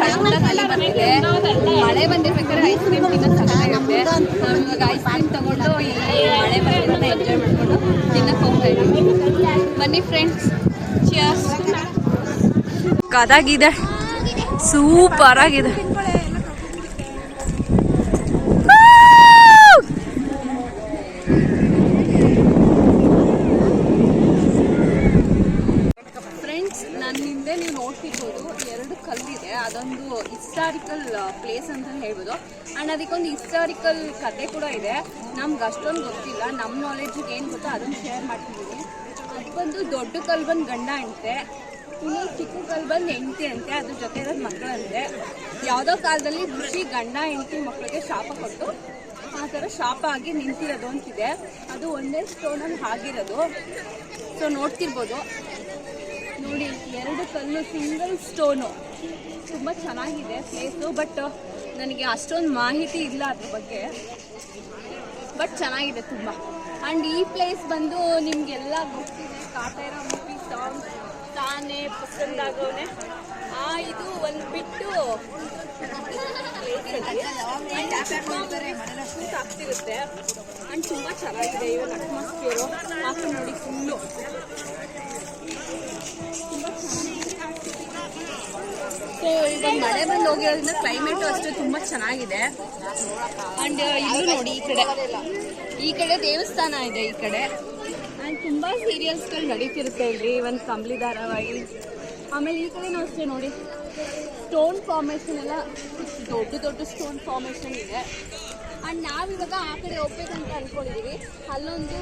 ಸಣ್ಣ ಮಳೆ ಬರ್ತಿದೆ ಮಳೆ ಬಂದಿರ್ಬೇಕಾದ್ರೆ ಐಸ್ ಕ್ರೀಮ್ ತಿನ್ನೋದು ಚೆನ್ನಾಗಿರುತ್ತೆ ನಾವು ಇವಾಗ ಐಸ್ ಕ್ರೀಮ್ ತಗೊಂಡು ಈ ಮಳೆ ಬರೋದನ್ನ ಎಂಜಾಯ್ ಮಾಡ್ಕೊಂಡು ತಿನ್ನಕ್ಕೆ ಹೋಗ್ತಾ ಇದ್ದೀವಿ. ಬನ್ನಿ ಫ್ರೆಂಡ್ಸ್ ಚಿಯರ್ಸ್ ಕದಾಗಿದೆ. ಸೂಪರ್ ಆಗಿದೆ ಫ್ರೆಂಡ್ಸ್ ನನ್ನ ಹಿಂದೆ ನೀವು ನೋಡ್ತಿರ್ಬೋದು ಎರಡು ಕಲ್ಲಿದೆ ಅದೊಂದು ಹಿಸ್ಟಾರಿಕಲ್ ಪ್ಲೇಸ್ ಅಂತ ಹೇಳ್ಬೋದು ಆ್ಯಂಡ್ ಅದಕ್ಕೊಂದು ಹಿಸ್ಟಾರಿಕಲ್ ಕತೆ ಕೂಡ ಇದೆ. ನಮ್ಗೆ ಅಷ್ಟೊಂದು ಗೊತ್ತಿಲ್ಲ. ನಮ್ಮ ನಾಲೆಡ್ಜಿಗೆ ಏನು ಗೊತ್ತೋ ಅದನ್ನು ಶೇರ್ ಮಾಡ್ತಿದ್ದೀನಿ ಅದು ಬಂದು ದೊಡ್ಡ ಕಲ್ಲು ಬಂದು ಗಂಡ ಅಂತೆ. ಇನ್ನು ಚಿಕ್ಕ ಕಲ್ಲು ಬಂದು ಹೆಂಡತಿ ಅಂತೆ. ಅದ್ರ ಜೊತೆ ಇರೋದು ಮಕ್ಕಳಂತೆ ಯಾವುದೋ ಕಾಲದಲ್ಲಿ ಋಷಿ ಗಂಡ ಹೆಂಡತಿ ಮಕ್ಕಳಿಗೆ ಶಾಪ ಕೊಟ್ಟು ಆ ಥರ ಶಾಪ ಆಗಿ ನಿಂತಿರೋದು ಅಂತಿದೆ. ಅದು ಒಂದೇ ಸ್ಟೋನಲ್ಲಿ ಆಗಿರೋದು ಸೊ ನೋಡ್ತಿರ್ಬೋದು. ನೋಡಿ, ಎರಡು ಕಲ್ಲು ಸಿಂಗಲ್ ಸ್ಟೋನು ತುಂಬ ಚೆನ್ನಾಗಿದೆ ಪ್ಲೇಸು ಬಟ್ ನನಗೆ ಅಷ್ಟೊಂದು ಮಾಹಿತಿ ಇಲ್ಲ ಅದ್ರ ಬಗ್ಗೆ. ಬಟ್ ಚೆನ್ನಾಗಿದೆ ತುಂಬ. ಆ್ಯಂಡ್ ಈ ಪ್ಲೇಸ್ ಬಂದು ನಿಮಗೆಲ್ಲ ಗೊತ್ತಿದೆ, ಕಾಟೇರ ಮೂವಿ ಸಾಂಗ್ ತಾನೇ ಪಸಂದಾಗವನೆ ಆ ಇದು ಒಂದು ಬಿಟ್ಟು ಆಗ್ತಿರುತ್ತೆ. ಆ್ಯಂಡ್ ತುಂಬ ಚೆನ್ನಾಗಿದೆ ಇವಾಗ ಅಟ್ಮಾಸ್ಫಿಯರು ಮಾತು ನೋಡಿ ಫುಲ್ಲು ಸೊ ಇವಾಗ ಮಳೆ ಬಂದು ಹೋಗಿರೋದ್ರಿಂದ ಕ್ಲೈಮೇಟು ಅಷ್ಟೇ ತುಂಬಾ ಚೆನ್ನಾಗಿದೆ. ಅಂಡ್ ಇಲ್ಲೂ ನೋಡಿ ಈ ಕಡೆ. ಈ ಕಡೆ ದೇವಸ್ಥಾನ ಇದೆ ಈ ಕಡೆ. ಅಂಡ್ ತುಂಬಾ ಸೀರಿಯಲ್ಸ್ಗಳು ನಡೀತಿರುತ್ತೆ ಇಲ್ಲಿ ಒಂದು ಕಂಬ್ಲಿ ಧಾರಾವಾಹಿ ಆಮೇಲೆ ಈ ಕಡೆನೂ ಅಷ್ಟೇ ನೋಡಿ ಸ್ಟೋನ್ ಫಾರ್ಮೇಷನ್ ಎಲ್ಲ ದೊಡ್ಡ ದೊಡ್ಡ ಸ್ಟೋನ್ ಫಾರ್ಮೇಷನ್ ಇದೆ. ಅಂಡ್ ನಾವಿವಾಗ ಆ ಕಡೆ ಹೋಗ್ಬೇಕಂತ ಅನ್ಕೊಂಡಿದೀವಿ. ಅಲ್ಲೊಂದು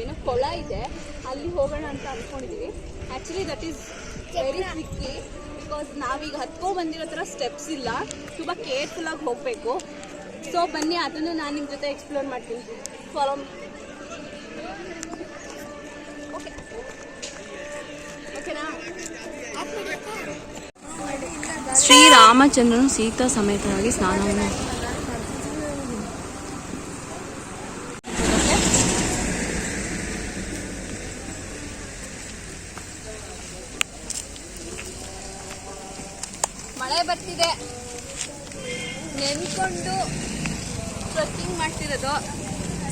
ಏನೋ ಕೊಳ ಇದೆ. ಅಲ್ಲಿ ಹೋಗೋಣ ಅಂತ ಅನ್ಕೊಂಡಿದೀವಿ. Actually that is very tricky because ನಾವೀಗ ಹತ್ಕೊ ಬಂದಿರೋ ಥರ ಸ್ಟೆಪ್ಸ್ ಇಲ್ಲ. ತುಂಬ ಕೇರ್ಫುಲ್ಲಾಗಿ ಹೋಗಬೇಕು. ಸೊ ಬನ್ನಿ, ಅದನ್ನು ನಾನು ನಿಮ್ಮ ಜೊತೆ ಎಕ್ಸ್ಪ್ಲೋರ್ ಮಾಡ್ತೀನಿ. ಫಾಲೋ ಓಕೆ ಓಕೆನಾ ಶ್ರೀರಾಮಚಂದ್ರನು ಸೀತಾ ಸಮೇತನಾಗಿ ಸ್ನಾನವನ್ನು ಮಳೆ ಬರ್ತಿದೆ. ನೆನ್ಕೊಂಡು ಟ್ರೆಕ್ಕಿಂಗ್ ಮಾಡ್ತಿರೋದು.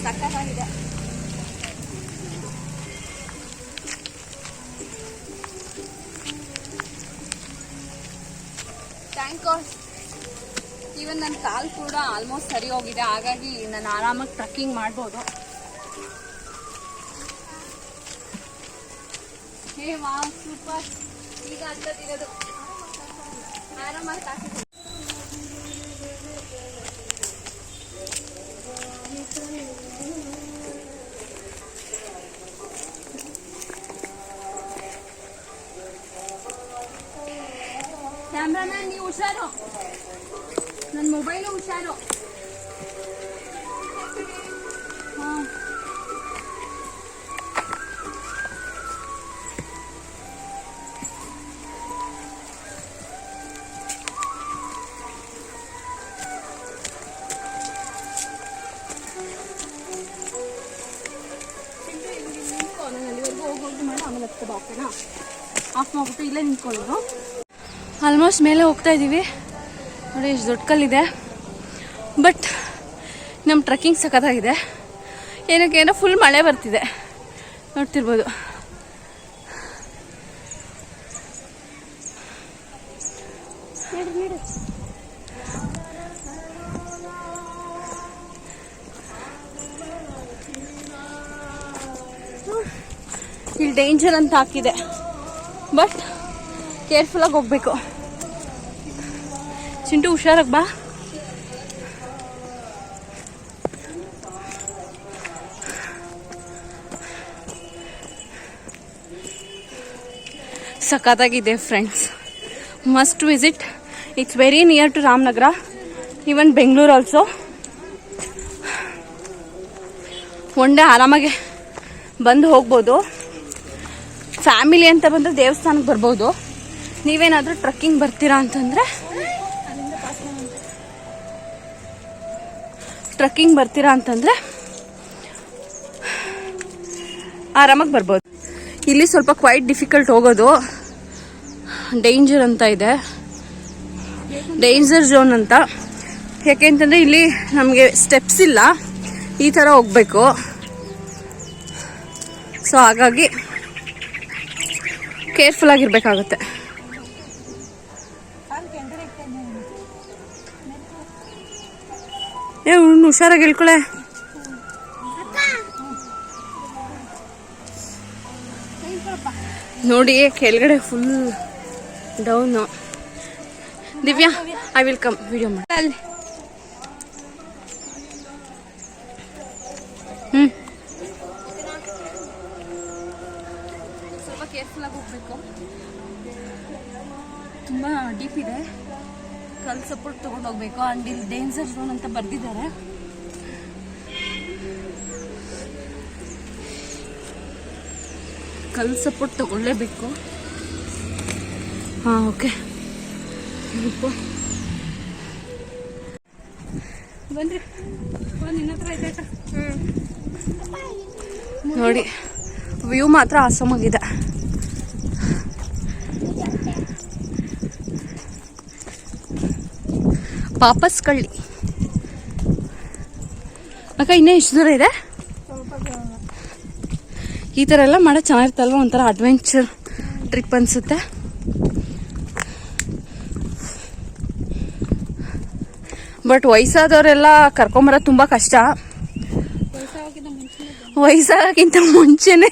ಸಕ್ಕತ್ತಾಗಿದೆ ಯು ಈವನ್ ನನ್ನ ಕಾಲು ಕೂಡ ಆಲ್ಮೋಸ್ಟ್ ಸರಿ ಹೋಗಿದೆ. ಹಾಗಾಗಿ ನಾನು ಆರಾಮಾಗಿ ಟ್ರೆಕ್ಕಿಂಗ್ ಮಾಡ್ಬೋದು. ಹೇ ವಾ ಸೂಪರ್ ಈಗ ಅಂತದಿರೋದು ಆರಾಮಾಗಿ ಕಾಸಿದೆ ಕ್ಯಾಮ್ರಾಮ್ಯಾನ್ ನೀವು ಹುಷಾರು ನನ್ನ ಮೊಬೈಲು ಹುಷಾರು ಇಲ್ಲೇ ನಿಂತ್ಕೊಳ್ಳೋದು ಆಲ್ಮೋಸ್ಟ್ ಮೇಲೆ ಹೋಗ್ತಾ ಇದ್ದೀವಿ. ನೋಡಿ ಎಷ್ಟು ದೊಡ್ಡ ಕಲ್ಲಿದೆ ಬಟ್ ನಮ್ಮ ಟ್ರೆಕ್ಕಿಂಗ್ ಸಖತ್ತಾಗಿದೆ. ಏನಕ್ಕೆ ಏನೋ ಫುಲ್ ಮಳೆ ಬರ್ತಿದೆ. ನೋಡ್ತಿರ್ಬೋದು. ಇಲ್ಲಿ ಡೇಂಜರ್ ಅಂತ ಹಾಕಿದೆ. ಬಟ್ ಕೇರ್ಫುಲ್ಲಾಗಿ ಹೋಗ್ಬೇಕು. ಚಿಂಟು, ಹುಷಾರಾಗಿ ಬಾ. ಸಖತ್ತಾಗಿದೆ friends must visit it's very near to Ramanagara even Bengaluru also one day ಆರಾಮಾಗಿ ಬಂದು ಹೋಗ್ಬೋದು. ಫ್ಯಾಮಿಲಿ ಅಂತ ಬಂದರೆ ದೇವಸ್ಥಾನಕ್ಕೆ ಬರ್ಬೋದು. ನೀವೇನಾದರೂ ಟ್ರಕ್ಕಿಂಗ್ ಬರ್ತೀರಾ ಅಂತಂದರೆ? ಟ್ರಕ್ಕಿಂಗ್ ಬರ್ತೀರಾ ಅಂತಂದರೆ ಆರಾಮಾಗಿ ಬರ್ಬೋದು. ಇಲ್ಲಿ ಸ್ವಲ್ಪ ಕ್ವೈಟ್ ಡಿಫಿಕಲ್ಟ್ ಹೋಗೋದು. ಡೇಂಜರ್ ಅಂತ ಇದೆ. ಡೇಂಜರ್ ಝೋನ್ ಅಂತ. ಯಾಕೆಂತಂದರೆ ಇಲ್ಲಿ ನಮಗೆ ಸ್ಟೆಪ್ಸ್ ಇಲ್ಲ. ಈ ಥರ ಹೋಗಬೇಕು. ಸೊ ಹಾಗಾಗಿ ಕೇರ್ಫುಲ್ ಆಗಿರ್ಬೇಕಾಗುತ್ತೆ. ಏ ಹುಣ್ಣು ಹುಷಾರಾಗಿ ಹೇಳ್ಕೊಳೆ. ನೋಡಿ, ಕೆಳಗಡೆ full down Divya I will come video ಮಾಡಿ. ಅಲ್ಲಿ ಹೋಗ್ಬೇಕು. ಅಂಡ್ ಇಲ್ಲಿ ಡೇಂಜರ್ ಝೋನ್ ಅಂತ ಬರ್ದಿದ್ದಾರೆ. ಕಲ್ ಸಪೋರ್ಟ್ ತಗೊಳ್ಳೇಬೇಕು. ಹಾಂ ಓಕೆ ಬನ್ರಿ. ಇನ್ನ ಹತ್ರ ಐತೆ ನೋಡಿ ವ್ಯೂ ಮಾತ್ರ ಆಸಮಾಗಿದೆ ವಾಪಸ್ ಕಳ್ಳಿ ಅಕ್ಕ ಇನ್ನೂ ಎಷ್ಟು ದೂರ ಇದೆ? ಈ ಥರ ಎಲ್ಲ ಮಾಡೋ ಚೆನ್ನಾಗಿರ್ತಲ್ವ? ಒಂಥರ ಅಡ್ವೆಂಚರ್ ಟ್ರಿಪ್ ಅನಿಸುತ್ತೆ. ಬಟ್ ವಯಸ್ಸಾದವರೆಲ್ಲ ಕರ್ಕೊಂಬರೋದು ತುಂಬ ಕಷ್ಟ. ವಯಸ್ಸಾಗಿಂತ ಮುಂಚೆನೇ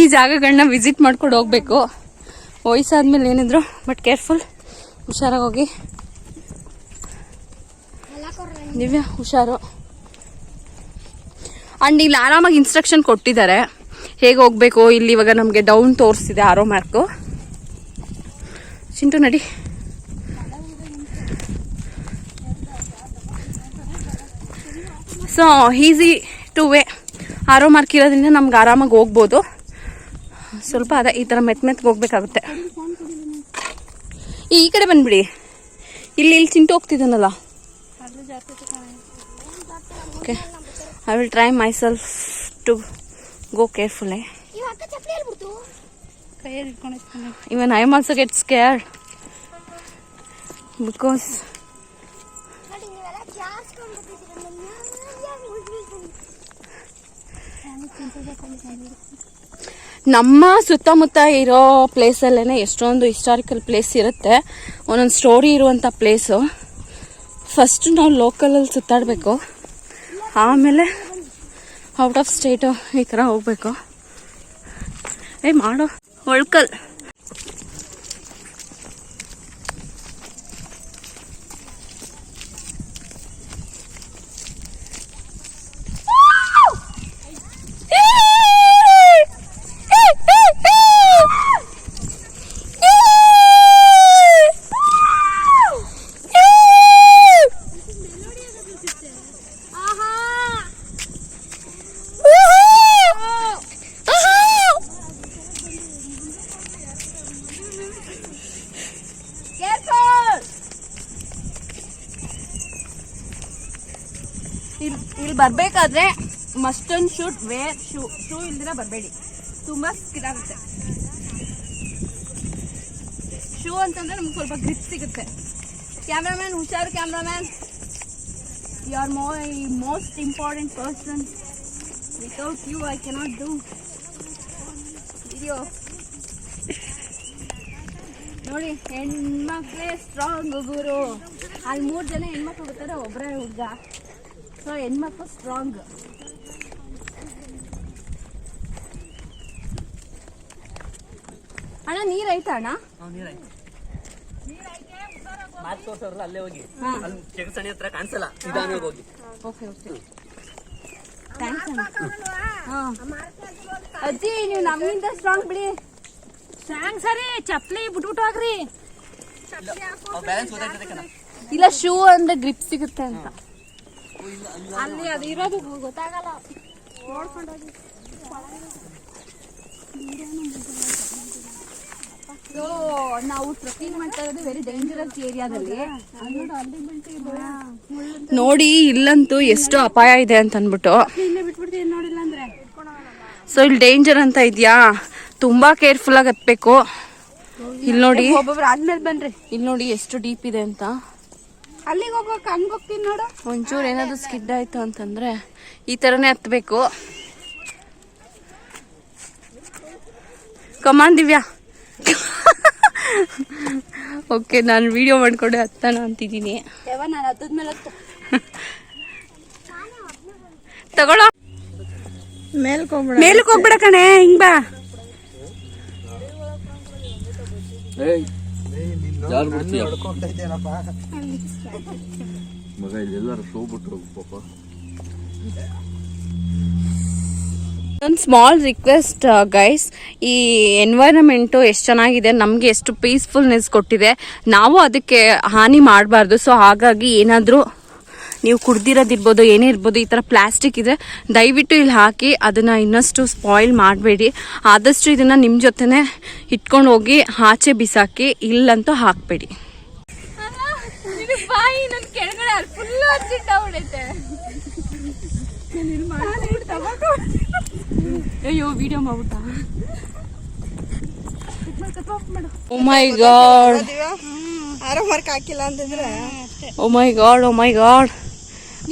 ಈ ಜಾಗಗಳನ್ನ ವಿಸಿಟ್ ಮಾಡ್ಕೊಂಡು ಹೋಗಬೇಕು. ವಯಸ್ಸಾದ್ಮೇಲೆ ಏನಿದ್ರು ಬಟ್ ಕೇರ್ಫುಲ್ ಹುಷಾರಾಗಿ ಹೋಗಿ. ದಿವ್ಯಾ, ಹುಷಾರು. ಅಂಡ್ ಇಲ್ಲಿ ಆರಾಮಾಗಿ ಇನ್ಸ್ಟ್ರಕ್ಷನ್ ಕೊಟ್ಟಿದ್ದಾರೆ. ಹೇಗೆ ಹೋಗ್ಬೇಕು? ಇಲ್ಲಿ ಇವಾಗ ನಮಗೆ ಡೌನ್ ತೋರಿಸ್ತಿದೆ ಆರೋ ಮಾರ್ಕು ಚಿಂಟು, ನಡಿ. So easy to way arrow mark ಇರೋದ್ರಿಂದ ನಮ್ಗೆ ಆರಾಮಾಗಿ ಹೋಗ್ಬೋದು. ಸ್ವಲ್ಪ ಅದೇ ಈ ಥರ ಮೆತ್ ಮೆತ್ಗೆ ಹೋಗ್ಬೇಕಾಗುತ್ತೆ. ಈ ಕಡೆ ಬಂದ್ಬಿಡಿ. ಇಲ್ಲಿ ಇಲ್ಲಿ Chintu ಹೋಗ್ತಿದ್ದಾನಲ್ಲ. Okay I will try myself to go ಇಟ್ಕೊಂಡು. Even I also get scared because ನಮ್ಮ ಸುತ್ತಮುತ್ತ ಇರೋ ಪ್ಲೇಸಲ್ಲೇ ಎಷ್ಟೊಂದು ಹಿಸ್ಟಾರಿಕಲ್ ಪ್ಲೇಸ್ ಇರುತ್ತೆ. ಒಂದೊಂದು ಸ್ಟೋರಿ ಇರುವಂಥ ಪ್ಲೇಸು ಫಸ್ಟ್ ನಾವು ಲೋಕಲಲ್ಲಿ ಸುತ್ತಾಡಬೇಕು. ಆಮೇಲೆ ಔಟ್ ಆಫ್ ಸ್ಟೇಟು ಈ ಥರ ಹೋಗ್ಬೇಕು. ಏ ಮಾಡೋ. ಒಳ್ಕಲ್ ಇಲ್ಲಿ ಇಲ್ಲಿ ಬರಬೇಕಾದ್ರೆ must and shoes wear shoe shoe ಇಲ್ದಿರ ಬರಬೇಡಿ. ತುಂಬ ಸ್ಕಿರಾಗುತ್ತೆ ಶೂ ಅಂತಂದ್ರೆ ನಮ್ಗೆ ಸ್ವಲ್ಪ ಗ್ರಿಪ್ ಸಿಗುತ್ತೆ. ಕ್ಯಾಮ್ರಾಮ್ಯಾನ್ ಹುಷಾರು cameraman you are mo most important person without you I cannot do video ನೋಡಿ, ಹೆಣ್ಮಕ್ಳೇ ಸ್ಟ್ರಾಂಗ್ ಗುರು. ಅಲ್ಲಿ ಮೂರು ಜನ ಹೆಣ್ಮಕ್ಳು ಬರ್ತಾರೆ ಒಬ್ಬರೇ ಹುಡುಗ. ಸೊ ಹೆಣ್ಮಕ್ಳು ಸ್ಟ್ರಾಂಗ್ ಅಣ್ಣ ನೀರ್ ಐತಾ ಅಣ್ಣ? ಮಾತು ತೋರ್ಸೋರಲ್ಲ ಅಲ್ಲೇ ಹೋಗಿ. ಹಾ. ಅಲ್ಲಿ ಜಗಸಣಿ ಹತ್ರ ಕಾಣಿಸಲ್ಲ ನಿಧಾನವಾಗಿ ಹೋಗಿ. Okay okay. ಥ್ಯಾಂಕ್ಸ್ ಅಣ್ಣ. ಹಾಂ. ಅಜ್ಜಿ ನೀವು ನಮ್ಮಿಂದ ಸ್ಟ್ರಾಂಗ್ ಬಿಡಿ. ಸ್ಟ್ರಾಂಗ್ ಸರಿ ಚಪ್ಪಲಿ ಬಿಟ್ಬಿಟ್ಟು ಹೋಗ್ರಿ. ಇಲ್ಲ ಶೂ ಅಂದ್ರೆ ಗ್ರಿಪ್ ಸಿಗುತ್ತೆ ಅಂತ. ಅಲ್ಲಿ ಅದು ಇರೋದು ಗೊತ್ತಾಗಲ್ಲ. ನೋಡ್ಕೊಂಡು ಹೋಗಿ ಸೊ ನಾವು ಟ್ರೆಕ್ಕಿಂಗ್ ಮಾಡ್ತಾ ಇರೋದು ವೆರಿ ಡೇಂಜರಸ್ ಏರಿಯಾದಲ್ಲಿ ನೋಡಿ ಇಲ್ಲಂತೂ ಎಷ್ಟು ಅಪಾಯ ಇದೆ ಅಂತ ಅಂದ್ಬಿಟ್ಟು ಇಲ್ಲೇ ಬಿಟ್ಬಿಡ್ತೀನಿ ನೋಡಿಲ್ಲ ಅಂದ್ರೆ? ಸೊ ಇಲ್ಲಿ ಡೇಂಜರ್ ಅಂತ ಇದೆಯಾ? ತುಂಬಾ ಕೇರ್ಫುಲ್ ಆಗಿ ಹತ್ಬೇಕು. ಇಲ್ಲಿ ನೋಡಿ. ಒಬ್ಬೊಬ್ರು ಆದ್ಮೇಲೆ ಬನ್ರಿ. ಇಲ್ಲಿ ನೋಡಿ ಎಷ್ಟು ಡೀಪ್ ಇದೆ ಅಂತ. ಅಲ್ಲಿಗೆ ಹೋಗ್ಬೇಕು ಹಂಗೆ ಹೋಗ್ತೀನಿ ನೋಡು. ಒಂಚೂರು ಏನಾದರೂ ಸ್ಕಿಡ್ ಆಯ್ತು ಅಂತಂದ್ರೆ ಈ ಥರನೇ ಹತ್ಬೇಕು. Come on Divya. ಓಕೆ ನಾನು ವಿಡಿಯೋ ಮಾಡ್ಕೊಂಡು ಹತ್ತಾನ ಅಂತಿದ್ದೀನಿ. ಯಾವ ನಾನು ಹತ್ತದ್ಮೇಲೆ ಹತ್ತು. ತಗೊಳ್ಳೋ. ಮೇಲಕ್ಕೆ ಮೇಲ್ಕೋಗ್ಬಿಡ ಕಣೆ ಹಿಂಗ್ ಬಾ. ಯಾರು ಬಿಡ್ತೀಯ ಮಗ ಇಲ್ಲೆಲ್ಲರೂ ಶೋ ಬಿಟ್ಟು ಪಾಪ. ಒಂದು ಸ್ಮಾಲ್ ರಿಕ್ವೆಸ್ಟ್ ಗೈಸ್ ಈ ಎನ್ವೈರನ್ಮೆಂಟು ಎಷ್ಟು ಚೆನ್ನಾಗಿದೆ ನಮಗೆ ಎಷ್ಟು ಪೀಸ್ಫುಲ್ನೆಸ್ ಕೊಟ್ಟಿದೆ. ನಾವು ಅದಕ್ಕೆ ಹಾನಿ ಮಾಡಬಾರ್ದು. ಸೊ ಹಾಗಾಗಿ ಏನಾದರೂ ನೀವು ಕುಡ್ದಿರೋದಿರ್ಬೋದು ಏನೇ ಇರ್ಬೋದು ಈ ಥರ ಪ್ಲಾಸ್ಟಿಕ್ ಇದೆ. ದಯವಿಟ್ಟು ಇಲ್ಲಿ ಹಾಕಿ ಅದನ್ನು ಇನ್ನಷ್ಟು ಸ್ಪಾಯಿಲ್ ಮಾಡಬೇಡಿ. ಆದಷ್ಟು ಇದನ್ನು ನಿಮ್ಮ ಜೊತೆನೇ ಇಟ್ಕೊಂಡು ಹೋಗಿ ಆಚೆ ಬಿಸಾಕಿ ಇಲ್ಲಂತೂ ಹಾಕಬೇಡಿ. ಅಯ್ಯೋ ವಿಡಿಯೋ ಮಾಡ್ಬಿಟ್ಟ ಓ ಮೈ ಗಾಡ್ ಹಾಕಿಲ್ಲ ಅಂತಂದ್ರೆ ಓ my god oh my god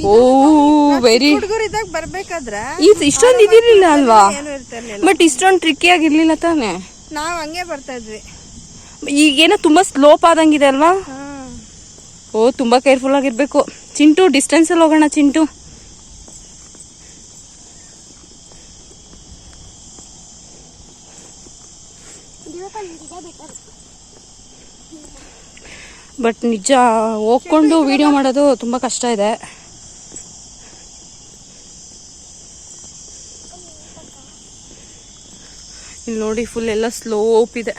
oh very ಹುಡುಗರಿದ್ದಾಗ ಬರ್ಬೇಕಾದ್ರೆ ಇದು ಇಷ್ಟೊಂದು ಇದಿರ್ಲಿಲ್ಲ ಅಲ್ವಾ? ಏನು ಇರ್ತಿರ್ಲಿಲ್ಲ ಬಟ್ ಇಷ್ಟೊಂದು ಟ್ರಿಕ್ಕಿ ಆಗಿರ್ಲಿಲ್ಲ ತಾನೆ? ನಾವ್ ಹಂಗೆ ಬರ್ತಾ ಇದ್ವಿ. ಈಗೇನೋ ತುಂಬಾ ಸ್ಲೋಪ್ ಆದಂಗಿದೆ ಅಲ್ವಾ? ಓ ತುಂಬಾ ಕೇರ್ಫುಲ್ ಆಗಿರ್ಬೇಕು. ಚಿಂಟು ಡಿಸ್ಟೆನ್ಸ್ ಅಲ್ಲಿ ಹೋಗೋಣ ಚಿಂಟು. ಬಟ್ ನಿಜ ಹೋಗ್ಕೊಂಡು ವಿಡಿಯೋ ಮಾಡೋದು ತುಂಬಾ ಕಷ್ಟ ಇದೆ. ಇಲ್ಲಿ ನೋಡಿ ಫುಲ್ ಎಲ್ಲ ಸ್ಲೋಪ್ ಇದೆ.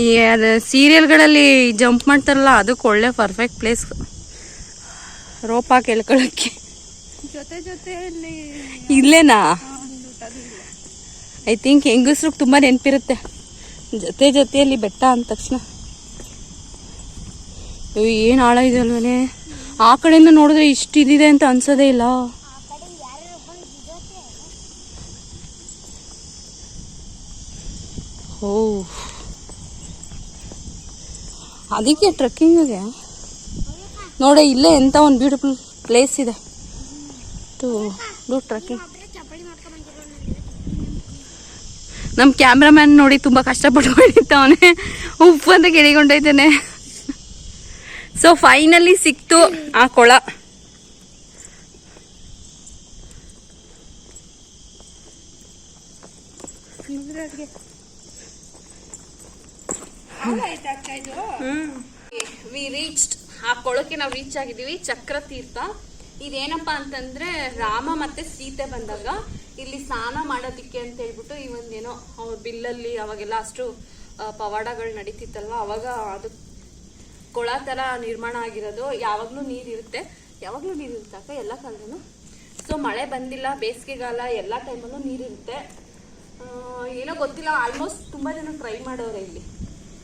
ಈ ಅದು ಸೀರಿಯಲ್ಗಳಲ್ಲಿ ಜಂಪ್ ಮಾಡ್ತಾರಲ್ಲ ಅದಕ್ಕೆ ಒಳ್ಳೆ ಪರ್ಫೆಕ್ಟ್ ಪ್ಲೇಸ್ ರೋಪ್ ಹಾಕಿ ಎಳ್ಕೊಳಕ್ಕೆ ಜೊತೆ ಜೊತೆಯಲ್ಲಿ ಇಲ್ಲೇನಾ? ಐ ಥಿಂಕ್ ಹೆಂಗಸ್ರಿಗೆ ತುಂಬ ನೆನಪಿರುತ್ತೆ. ಜೊತೆ ಜೊತೆಯಲ್ಲಿ ಬೆಟ್ಟ ಅಂದ ತಕ್ಷಣ. ಏನು ಆಳ ಇದೆ ಅಲ್ವನೇ? ಆ ಕಡೆಯಿಂದ ನೋಡಿದ್ರೆ ಇಷ್ಟು ಇದಿದೆ ಅಂತ ಅನ್ಸೋದೇ ಇಲ್ಲ. ಓ ಅದಕ್ಕೆ ಟ್ರೆಕ್ಕಿಂಗಿಗೆ ನೋಡಿ, ಇಲ್ಲೇ ಎಂತ ಒಂದು ಬ್ಯೂಟಿಫುಲ್ ಪ್ಲೇಸ್ ಇದೆ. ಟು ಡೂ ಟ್ರೆಕ್ಕಿಂಗ್ ನಮ್ಮ ಕ್ಯಾಮ್ರಾಮ್ಯಾನ್ ನೋಡಿ ತುಂಬ ಕಷ್ಟಪಟ್ಟು ಅವನೇ ಉಪ್ಪು ಅಂತ ಕೇಳಿಕೊಂಡೈತೇನೆ ಸೊ ಫೈನಲಿ ಸಿಕ್ತು ಆ ಕೊಳ. ವಿ ರೀಚ್ಡ್ ಆ ಕೊಳಕ್ಕೆ ನಾವು ರೀಚ್ ಆಗಿದ್ದೀವಿ ಚಕ್ರ ತೀರ್ಥ ಇದೇನಪ್ಪ ಅಂತಂದ್ರೆ ರಾಮ ಮತ್ತೆ ಸೀತೆ ಬಂದಾಗ ಇಲ್ಲಿ ಸ್ನಾನ ಮಾಡೋದಿಕ್ಕೆ ಅಂತ ಹೇಳ್ಬಿಟ್ಟು ಈ ಒಂದೇನೋ ಅವ್ರ ಬಿಲ್ಲಲ್ಲಿ ಅವಾಗೆಲ್ಲ ಅಷ್ಟು ಪವಾಡಗಳು ನಡೀತಿತ್ತಲ್ವ? ಅವಾಗ ಅದು ಕೊಳ ತರ ನಿರ್ಮಾಣ ಆಗಿರೋದು. ಯಾವಾಗ್ಲೂ ನೀರಿರುತ್ತೆ ಯಾವಾಗಲೂ ನೀರಿರುತ್ತೆ ಅಕ್ಕ? ಎಲ್ಲ ಕಾಲದಲ್ಲೂ ಸೊ ಮಳೆ ಬಂದಿಲ್ಲ, ಬೇಸಿಗೆಗಾಲ, ಎಲ್ಲ ಟೈಮಲ್ಲೂ ನೀರಿರುತ್ತೆ ಏನೋ ಗೊತ್ತಿಲ್ಲ ಆಲ್ಮೋಸ್ಟ್ ತುಂಬಾ ಜನ ಟ್ರೈ ಮಾಡೋರೆ ಇಲ್ಲಿ.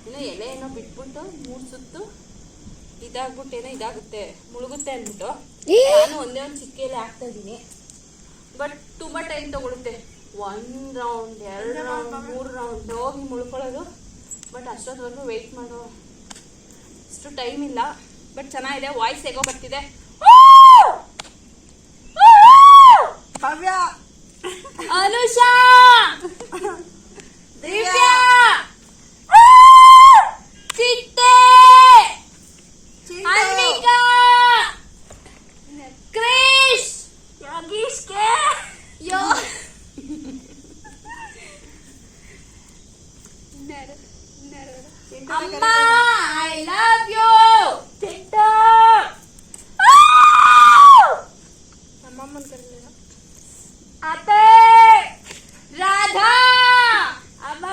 ಏನೋ ಎಲೆ ಏನೋ ಬಿಟ್ಬಿಟ್ಟು ಮೂರು ಸುತ್ತು ಇದಾಗ್ಬಿಟ್ಟು ಏನೋ ಇದಾಗುತ್ತೆ ಮುಳುಗುತ್ತೆ ಅಂದ್ಬಿಟ್ಟು. ನಾನು ಒಂದೇ ಒಂದು ಚಿಕ್ಕ ಎಲೆ ಹಾಕ್ತಾ ಇದ್ದೀನಿ. ಬಟ್ ತುಂಬ ಟೈಮ್ ತಗೊಳುತ್ತೆ. ಒನ್ ರೌಂಡ್ ಎರಡು ರೌಂಡ್ ಮೂರು ರೌಂಡ್ ಹೋಗಿ ಮುಳ್ಕೊಳ್ಳೋದು. ಬಟ್ ಅಷ್ಟೊತ್ತವರೆಗೂ ವೆಯ್ಟ್ ಮಾಡೋ ಅಷ್ಟು ಟೈಮ್ ಇಲ್ಲ. ಬಟ್ ಚೆನ್ನಾಗಿದೆ ವಾಯ್ಸ್ ಹೇಗೋ ಬರ್ತಿದೆ. ಭವ್ಯ ಅನುಷಾ! ದಿವ್ಯಾ! ಅಮ್ಮ ಐ ಲವ್ ಯು ಚಿಟ್ಟ ನಮ್ಮಮ್ಮನ ಕರೀಲಿಲ್ಲ ಅತ್ತೆ ರಾಧಾ ಅಮ್ಮ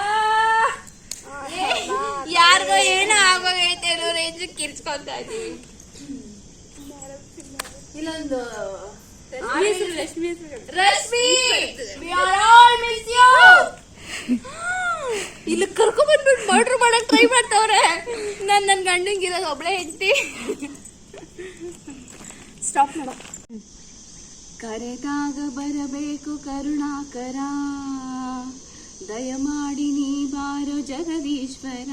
ಯಾರಿಗೋ ಏನೋ ಆಗೋಗೈತೆ ಅನ್ನೋ ರೇಂಜ್ ಕಿರ್ಚ್ಕೊಂತ ಇದೀವಿ ಇಲ್ಲೊಂದು Rashmi Rashmi we are all miss you ಇಲ್ಲಿ ಕರ್ಕೊಂಡ್ ಬಂದ್ಬಿಟ್ಟು ಮರ್ಡರ್ ಮಾಡಕ್ ಟ್ರೈ ಮಾಡ್ತಾವ್ರೆ. ನನ್ನ ನನ್ ಗಂಡಂಗೆ ಇರೋದು ಒಬ್ಳೆ ಹೆಂಡತಿ. ಸ್ಟಾಪ್ ಮಾಡ. ಕರೆದಾಗ ಬರಬೇಕು ಕರುಣಾಕರ. ದಯಮಾಡಿ ನೀ ಬಾರೋ ಜಗದೀಶ್ವರ.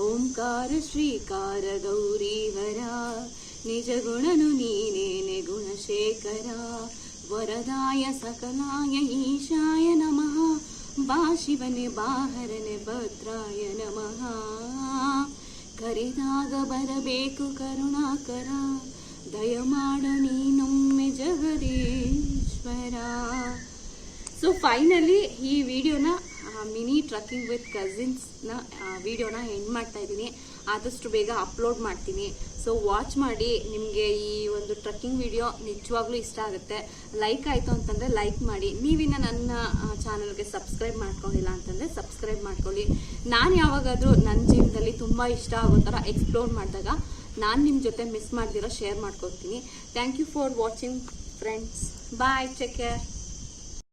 ಓಂಕಾರ ಶ್ರೀಕಾರ ಗೌರೀವರ. ನಿಜ ಗುಣನು ನೀನೇನೆ ಗುಣಶೇಖರ. ವರದಾಯ ಸಕಲಾಯ ಈಶಾಯ ನಮಃ. ಬಾ ಶಿವನೆ, ಬಾಹರನೆ ಭದ್ರಾಯ ನಮಃ. ಕರೆದಾಗ ಬರಬೇಕು ಕರುಣಾಕರ, ದಯಮಾಡ ನೀನೊಮ್ಮೆ ಜಗದೀಶ್ವರ. ಸೊ ಫೈನಲಿ ಈ ವಿಡಿಯೋನ ಮಿನಿ ಟ್ರಕ್ಕಿಂಗ್ ವಿತ್ ಕಸಿನ್ಸ್ನ ವಿಡಿಯೋನ ಎಂಡ್ ಮಾಡ್ತಾ ಇದ್ದೀನಿ. ಆದಷ್ಟು ಬೇಗ ಅಪ್ಲೋಡ್ ಮಾಡ್ತೀನಿ. ಸೊ ವಾಚ್ ಮಾಡಿ ನಿಮಗೆ ಈ ಒಂದು ಟ್ರಕ್ಕಿಂಗ್ ವಿಡಿಯೋ ನಿಜವಾಗ್ಲೂ ಇಷ್ಟ ಆಗುತ್ತೆ. ಲೈಕ್ ಆಯಿತು ಅಂತಂದರೆ ಲೈಕ್ ಮಾಡಿ. ನೀವಿನ್ನ ನನ್ನ ಚಾನಲ್ಗೆ ಸಬ್ಸ್ಕ್ರೈಬ್ ಮಾಡ್ಕೊಂಡಿಲ್ಲ ಅಂತಂದರೆ ಸಬ್ಸ್ಕ್ರೈಬ್ ಮಾಡ್ಕೊಳ್ಳಿ. ನಾನು ಯಾವಾಗಾದರೂ ನನ್ನ ಜೀವನದಲ್ಲಿ ತುಂಬ ಇಷ್ಟ ಆಗೋ ಥರ ಎಕ್ಸ್ಪ್ಲೋರ್ ಮಾಡಿದಾಗ ನಾನು ನಿಮ್ಮ ಜೊತೆ ಮಿಸ್ ಮಾಡ್ದಿರೋ ಶೇರ್ ಮಾಡ್ಕೊತೀನಿ thank you for watching friends bye take care